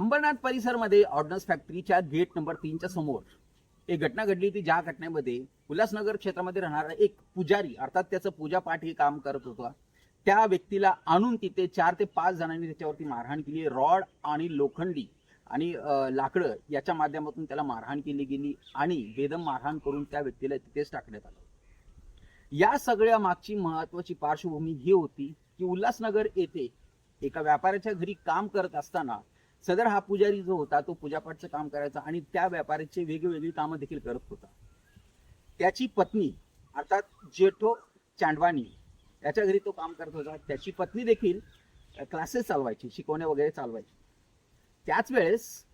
अंबरनाथ परिसरमध्ये ऑर्डनन्स फॅक्टरीच्या gate number तीनच्या समोर एक घटना घडली होती. ज्या घटनेमध्ये उल्हासनगर क्षेत्रामध्ये राहणारा एक पुजारी अर्थात त्याचं पूजापाठ हे काम करत होता. त्या व्यक्तीला आणून तिथे चार ते पाच जणांनी त्याच्यावरती मारहाण केली. रॉड आणि लोखंडी आणि लाकडं याच्या माध्यमातून त्याला मारहाण केली गेली आणि बेदम मारहाण करून त्या व्यक्तीला तिथेच टाकण्यात आलं. या सगळ्या मागची महत्वाची पार्श्वभूमी ही होती की उल्हासनगर येथे एका व्यापाऱ्याच्या घरी काम करत असताना सदर हा पुजारी जो होता तो पूजापाठचं काम करायचा आणि त्या व्यापाऱ्याचे वेगवेगळी कामं देखील करत होता. त्याची पत्नी अर्थात जेठो चांडवानी याच्या घरी तो काम करत होता. त्याची पत्नी देखील क्लासेस चालवायची शिकवणे वगैरे चालवायची. त्याच वेळेस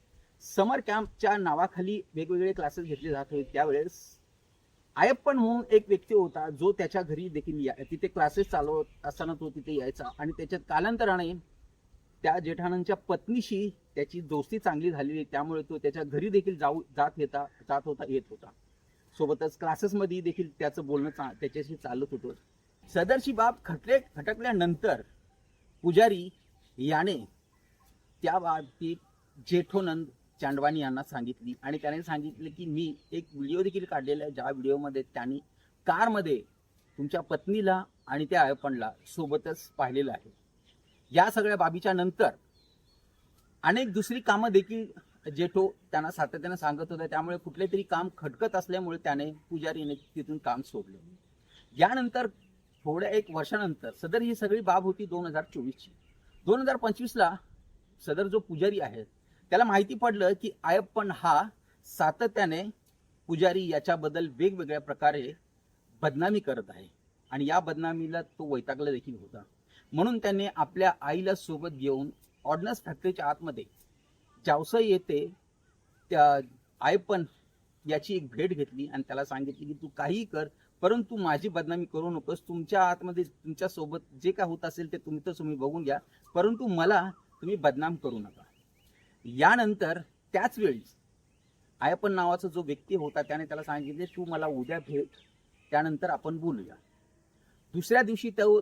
समर कॅम्पच्या नावाखाली वेगवेगळे क्लासेस घेतले जात होते. त्यावेळेस आयप्पन म्हणून एक व्यक्ती होता जो त्याच्या घरी देखील या- तिथे क्लासेस चालवत असताना तो तिथे यायचा आणि त्याच्यात कालांतराने त्या जेठाणींच्या पत्नीशी त्याची दोस्ती चांगली झालेली त्यामुळे तो त्याच्या घरी देखील जाऊ जात येता जात होता येत होता. सोबतच क्लासेसमध्ये देखील त्याचं बोलणं चा- त्याच्याशी चालत होतं. सदरची बाब खटले खटकल्यानंतर पुजारी याने त्या बाबतीत जेठोनंद चांडवानी यांना सांगितली आणि त्याने सांगितले की मी एक व्हिडिओ देखील काढलेला आहे ज्या व्हिडिओमध्ये त्यांनी कारमध्ये तुमच्या पत्नीला आणि त्या आयपणला सोबतच पाहिलेलं आहे. या सगळ्या बाबीच्या नंतर अनेक दुसरी कामं देखील जेठो त्यांना सातत्याने सांगत होता. त्यामुळे कुठले तरी काम खटकत असल्यामुळे त्याने पुजारीने तिथून काम सोडलं. यानंतर थोड्या एक वर्षानंतर सदर ही सगळी बाब होती दोन हजार चोवीसची. दोन हजार पंचवीसला सदर जो पुजारी आहे त्याला माहिती पडलं की आयप्पन हा सातत्याने पुजारी याच्याबद्दल वेगवेगळ्या प्रकारे बदनामी करत आहे. आणि या बदनामीला तो वैतागला देखील होता. म्हणून त्याने आपल्या आईला सोबत घेऊन ऑर्डनन्स फॅक्टरीच्या आतमध्ये जावसं येते. त्या आयपन याची एक भेट घेतली आणि त्याला सांगितली की तू काहीही कर परंतु माझी बदनामी करू नकोस. तुमच्या आतमध्ये तुमच्यासोबत जे काय होत असेल ते तुम्ही तर तुम्ही बघून घ्या परंतु मला तुम्ही बदनाम करू नका. यानंतर त्याच वेळी आयपन नावाचा जो व्यक्ती होता त्याने त्याला सांगितले तू मला उद्या भेट त्यानंतर आपण बोलूया. दुसऱ्या दिवशी तो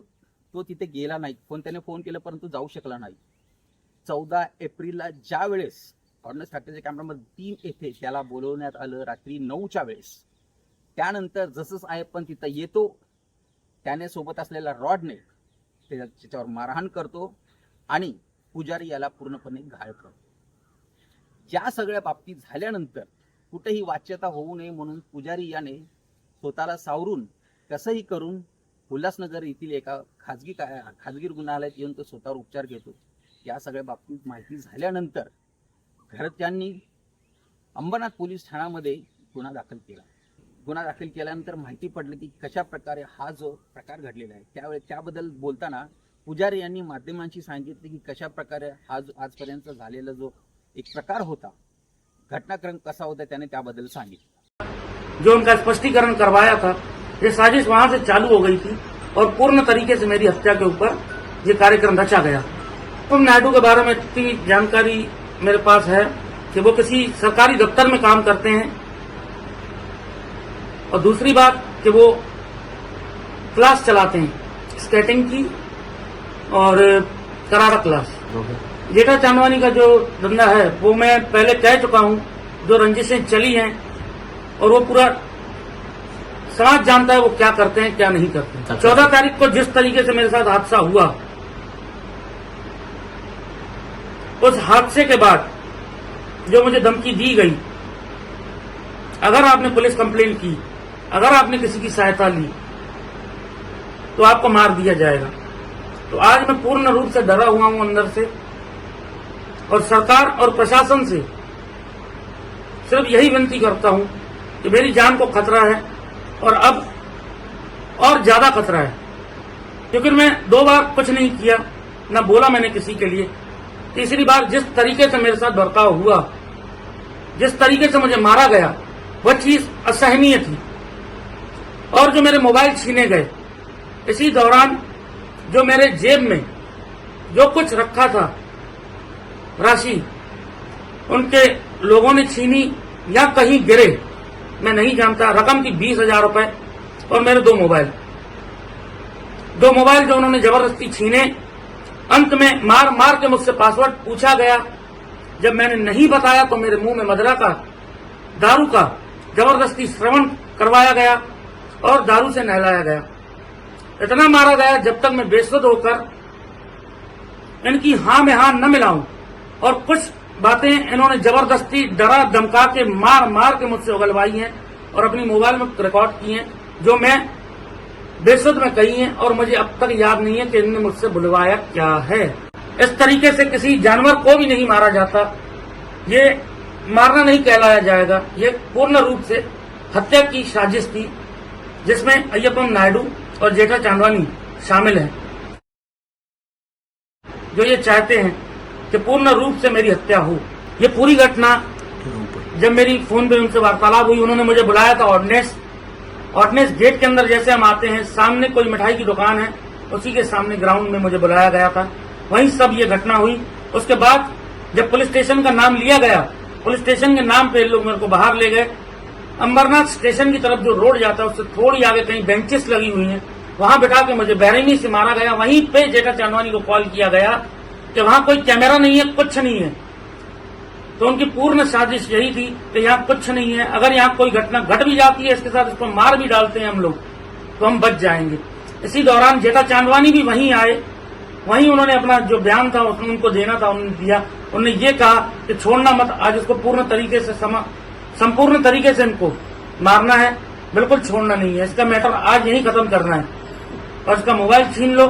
तो तिथे गेला नाही. फोन त्याने फोन केला परंतु जाऊ शकला नाही. चौदा एप्रिलला ज्या वेळेस ऑर्डनन्स फॅक्टरीच्या कॅमेरामध्ये तीन येथे त्याला बोलवण्यात आलं रात्री नऊच्या वेळेस त्यानंतर जसंच आयप्पन तिथं येतो त्याने सोबत असलेला रॉडने त्याच्या- त्याच्यावर मारहाण करतो आणि पुजारी याला पूर्णपणे घायल करतो. या सगळ्या बाबतीत झाल्यानंतर कुठेही वाच्यता होऊ नये म्हणून पुजारी याने स्वतःला सावरून कसंही करून उल्हासनगर येथील एका खाजगी खाजगी रुग्णालयात येऊन तो स्वतःवर उपचार घेतो. या सगळ्या बाबतीत माहिती झाल्यानंतर घरच्यांनी अंबरनाथ पोलीस ठाण्यामध्ये गुन्हा दाखल केला. गुन्हा दाखल केल्यानंतर माहिती पडली की कशा प्रकारे हा जो प्रकार घडलेला आहे त्यावेळेस त्याबद्दल बोलताना पुजारी यांनी माध्यमांशी सांगितले की कशा प्रकारे हा जो आजपर्यंत झालेला जो एक प्रकार होता घटनाक्रम कसा होता त्याने त्याबद्दल सांगितलं. जो उनका स्पष्टीकरण करवाया था ये साजिश वहाँ से चालू हो गई थी और पूर्ण तरीके से मेरी हत्या के ऊपर ये कार्यक्रम रचा गया। तुम नायडू के बारे में इतनी जानकारी मेरे पास है कि वो किसी सरकारी दफ्तर में काम करते हैं। और दूसरी बात कि वो क्लास चलाते हैं स्केटिंग की और करारा क्लास। जेठा चांदवानी का जो धंधा है वो मैं पहले कह चुका हूँ जो रंजिशें चली हैं और वो पूरा समाज जानता है वो क्या करते हैं क्या नहीं करते हैं। चौदह तारीख को जिस तरीके से मेरे साथ हादसा हुआ उस हादसे के बाद जो मुझे धमकी दी गई अगर आपने पुलिस कंप्लेन की अगर आपने किसी की सहायता ली तो आपको मार दिया जाएगा। तो आज मैं पूर्ण रूप से डरा हुआ हूँ अंदर से और सरकार और प्रशासन से सिर्फ़ यही विनती करता हूँ कि मेरी जान को खतरा है और अब और ज़्यादा खतरा है। क्योंकि मैं दो बार कुछ नहीं किया, न बोला मैंने किसी के लिए। तीसरी बार जिस तरीके से मेरे साथ बर्ताव हुआ, जिस तरीके से मुझे मारा गया वह चीज़ असहनीय थी। और जो मेरे मोबाइल छीने गए, इसी दौरान जो मेरे जेब में जो कुछ रखा था, राशि, उनके लोगों ने छीनी या कहीं गिरे मैं नहीं जानता, रकम थी बीस हज़ार रुपए और मेरे दो मोबाइल। दो मोबाइल जो उन्होंने ज़बरदस्ती छीने, अंत में मार मार के मुझसे पासवर्ड पूछा गया। जब मैंने नहीं बताया तो मेरे मुँह में मदरा का, दारू का ज़बरदस्ती श्रवण करवाया गया और दारू से नहलाया गया। इतना मारा गया जब तक मैं बेसुध होकर इनकी हाँ में हाँ न मिलाऊं और कुछ बातें इन्होंने ज़बरदस्ती, डरा, धमका के, मार मार के मुझसे उगलवाई हैं और अपनी मोबाइल में रिकॉर्ड की हैं, जो मैं बेसुध में कही हैं और मुझे अब तक याद नहीं है कि इनने मुझसे बुलवाया क्या है। इस तरीके से किसी जानवर को भी नहीं मारा जाता। ये मारना नहीं कहलाया जाएगा। ये पूर्ण रूप से हत्या की साजिश थी, जिसमें अयपम नायडू और जेठा चांदवानी शामिल हैं, जो ये चाहते हैं। कि पूर्ण रूप से मेरी हत्या हो। ये पूरी घटना जब मेरी फ़ोन पे उनसे वार्तालाप हुई, उन्होंने मुझे बुलाया था ऑर्डिनेंस ऑर्डिनेंस गेट के अंदर जैसे हम आते हैं, सामने कोई मिठाई की दुकान है, उसी के सामने ग्राउंड में मुझे बुलाया गया था। वहीं सब ये घटना हुई। उसके बाद जब पुलिस स्टेशन का नाम लिया गया, पुलिस स्टेशन के नाम पे लोग मेरे को बाहर ले गए। अंबरनाथ स्टेशन की तरफ़ जो रोड जाता है, उससे थोड़ी आगे कहीं बेंचेस लगी हुई हैं। वहाँ बिठा के मुझे बैरंगी से मारा गया। वहीं पे जेठा चांदवानी को कॉल किया गया। कि वहाँ कोई कैमरा नहीं है, कुछ नहीं है। तो उनकी पूर्ण साजिश यही थी कि यहाँ कुछ नहीं है। अगर यहाँ कोई घटना घट भी जाती है, इसके साथ इसको मार भी डालते हैं हम लोग तो हम बच जाएँगे। इसी दौरान जेठा चांदवानी भी वहीं आए। वहीं उन्होंने अपना जो बयान था उसने उनको देना था, उन्होंने दिया। उन्होंने ये कहा कि छोड़ना मत, आज इसको पूर्ण तरीके से संपूर्ण तरीके से इनको मारना है। बिल्कुल छोड़ना नहीं है। इसका मैटर आज यही खत्म करना है। और इसका मोबाइल छीन लो।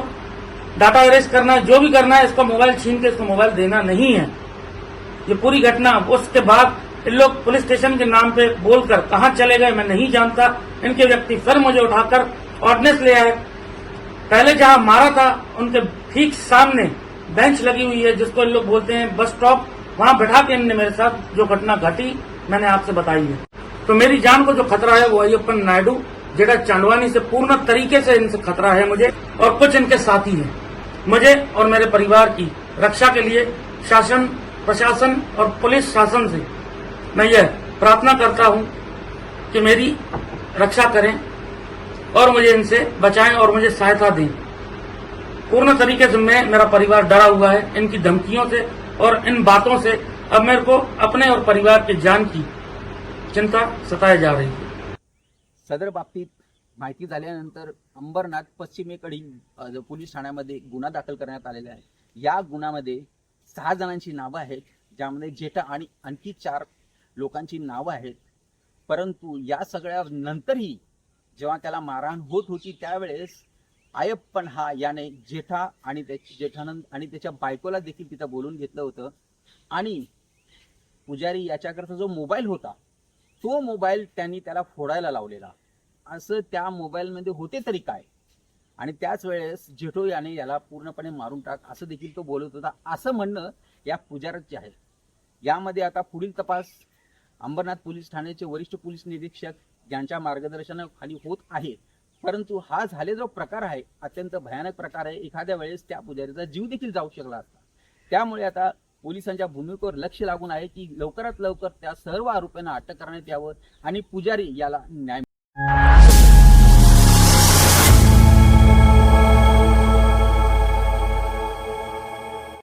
डाटा अरेस्ट करना है, जो भी करना है, इसका मोबाइल छीन के इसको मोबाइल देना नहीं है। ये पूरी घटना, उसके बाद इन लोग पुलिस स्टेशन के नाम पे बोलकर कहाँ चले गए, मैं नहीं जानता। इनके व्यक्ति फिर मुझे उठाकर ऑर्डिनेंस ले आए। पहले जहाँ मारा था, उनके ठीक सामने बेंच लगी हुई है, जिसको इन लोग बोलते हैं बस स्टॉप वहाँ बैठा के इनने मेरे साथ जो घटना घटी, मैंने आपसे बताई है। तो मेरी जान को जो खतरा है, वो अय्यप्पन नायडू, जेठा चांदवानी से पूर्ण तरीके से इनसे खतरा है मुझे, और कुछ इनके साथी हैं। मुझे और मेरे परिवार की रक्षा के लिए शासन, प्रशासन और पुलिस शासन से मैं यह प्रार्थना करता हूँ कि मेरी रक्षा करें और मुझे इनसे बचाएँ और मुझे सहायता दें। पूर्ण तरीके से मैं, मेरा परिवार डरा हुआ है, इनकी धमकियों से और इन बातों से अब मेरे को अपने और परिवार की जान की चिंता सताई जा रही है। सदर बाबतीत माहिती झाल्यानंतर अंबरनाथ पश्चिमेकडील पोलीस ठाण्यामध्ये गुन्हा दाखल करण्यात आलेला आहे या गुन्ह्यामध्ये सहा जणांची नावं आहेत ज्यामध्ये जेठा आणि आणखी चार लोकांची नावं आहेत. परंतु या सगळ्या नंतरही जेव्हा त्याला मारहाण होत होती त्यावेळेस आयप्पन हा याने जेठा आणि त्याची जेठानंद आणि त्याच्या बायकोला देखील तिथं बोलून घेतलं होतं. आणि पुजारी याच्याकरता जो मोबाईल होता तो मोबाईल त्यांनी त्याला फोडायला लावलेला. असं त्या मोबाईलमध्ये होते तरी काय? आणि त्याच वेळेस जेठो याने याला पूर्णपणे मारून टाक असं देखील तो बोलत होता. असं म्हणणं या पुजाराचे आहे. यामध्ये आता पुढील तपास अंबरनाथ पोलीस ठाण्याचे वरिष्ठ पोलीस निरीक्षक यांच्या मार्गदर्शनाखाली होत आहे. परंतु हा झाले जो प्रकार आहे अत्यंत भयानक प्रकार आहे. एखाद्या वेळेस त्या पुजारीचा जीव देखील जाऊ शकला असता. त्यामुळे आता पोलिसांच्या भूमिकेवर लक्ष लागून आहे की लवकरात लवकर त्या सर्व आरोपींना अटक करण्यात यावं आणि पुजारी याला न्याय